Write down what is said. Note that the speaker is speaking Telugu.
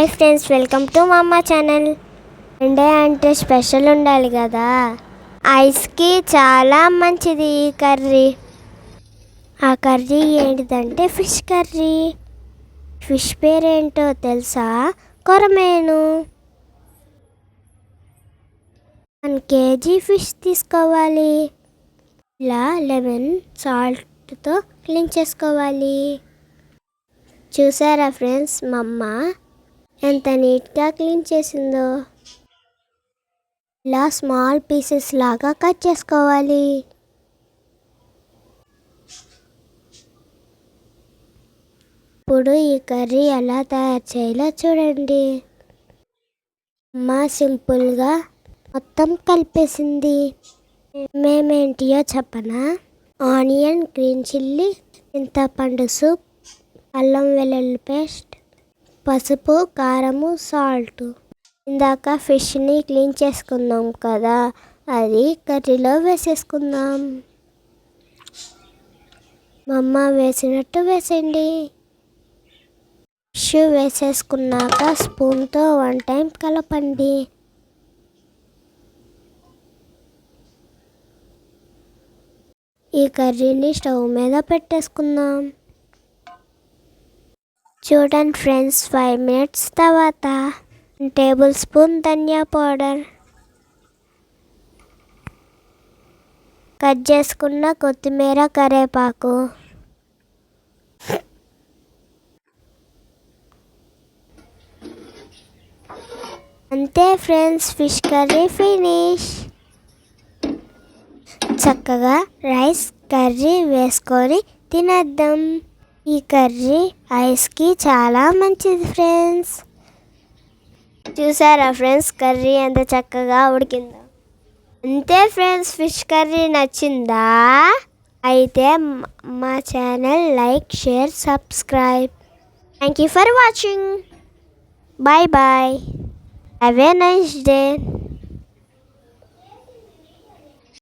హాయ్ ఫ్రెండ్స్ వెల్కమ్ టు మా అమ్మ ఛానల్. సండే అంటే స్పెషల్ ఉండాలి కదా. ఐస్కి చాలా మంచిది ఈ కర్రీ. ఆ కర్రీ ఏంటిదంటే ఫిష్ కర్రీ. ఫిష్ పేరేంటో తెలుసా? కొరమేను. వన్ కేజీ ఫిష్ తీసుకోవాలి. ఇలా లెమన్ సాల్ట్తో క్లీన్ చేసుకోవాలి. చూసారా ఫ్రెండ్స్ మా అమ్మ ఎంత నీట్గా క్లీన్ చేసిందో. ఇలా స్మాల్ పీసెస్ లాగా కట్ చేసుకోవాలి. ఇప్పుడు ఈ కర్రీ ఎలా తయారు చేయాలో చూడండి. మా సింపుల్గా మొత్తం కలిపేసింది. మేమేంటియో చెప్పనా? ఆనియన్ గ్రీన్ చిల్లీ చింతపండు సూప్ అల్లం వెల్లుల్లి పేస్ట్ పసుపు కారము సాల్ట్. ఇందాక ఫిష్ని క్లీన్ చేసుకున్నాం కదా అది కర్రీలో వేసేసుకుందాం. మా అమ్మ వేసినట్టు వేసేయండి. ఫిష్ వేసేసుకున్నాక స్పూన్తో వన్ టైం కలపండి. ఈ కర్రీని స్టవ్ మీద పెట్టేసుకుందాం. చూడండి ఫ్రెండ్స్ ఫైవ్ మినిట్స్ తర్వాత టేబుల్ స్పూన్ ధనియా పౌడర్ కట్ చేసుకున్న కొత్తిమీర కరేపాకు. అంతే ఫ్రెండ్స్ ఫిష్ కర్రీ ఫినిష్. చక్కగా రైస్ కర్రీ వేసుకొని తినేద్దాం. ఈ కర్రీ ఐస్కి చాలా మంచిది ఫ్రెండ్స్ చూసారా ఫ్రెండ్స్ కర్రీ ఎంత చక్కగా ఉడికిందో. అంతే ఫ్రెండ్స్ ఫిష్ కర్రీ నచ్చిందా? అయితే మా channel like share subscribe thank you for watching bye bye have a nice day